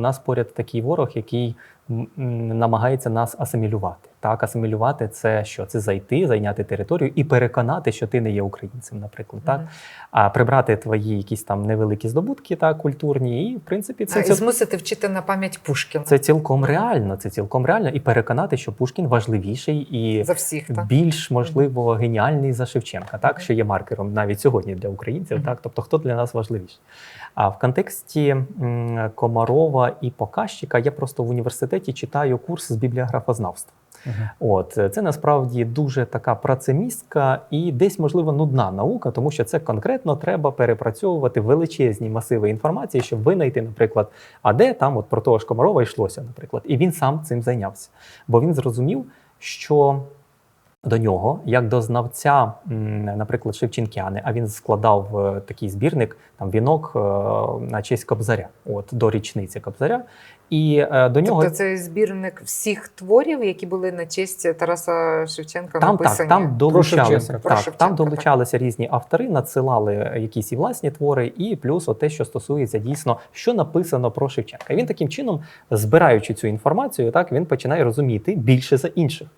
у нас поряд такий ворог, який намагається нас асимілювати. Так, асимілювати це що? Це зайти, зайняти територію і переконати, що ти не є українцем, наприклад. Так? Мгм. А прибрати твої якісь там невеликі здобутки, так, культурні, і в принципі це, А, і змусити вчити на пам'ять Пушкіна. це цілком реально. Це цілком реально, і переконати, що Пушкін важливіший і За всіх, так. більш можливо геніальний за Шевченка, так Мгм. що є маркером навіть сьогодні для українців. Мгм. Так, тобто хто для нас важливіший. А в контексті Комарова і Показчика я просто в університеті читаю курс з бібліографознавства. От е, це насправді дуже така працемістка і десь можливо нудна наука, тому що це конкретно треба перепрацьовувати величезні масиви інформації, щоб винайти, наприклад, а де там от про того ж Комарова йшлося, наприклад, і він сам цим зайнявся, бо він зрозумів, що. До нього, як до знавця, наприклад, Шевченкяни, а він складав е, такий збірник, там вінок е, на честь Кобзаря, от до річниці Кобзаря. І е, до нього Тобто це збірник всіх творів, які були на честь Тараса Шевченка Там так, там долучалися. Так, Шевченка, там долучалися різні автори, надсилали якісь і власні твори, і плюс те, що стосується дійсно, що написано про Шевченка. І він таким чином, збираючи цю інформацію, так він починає розуміти більше за інших.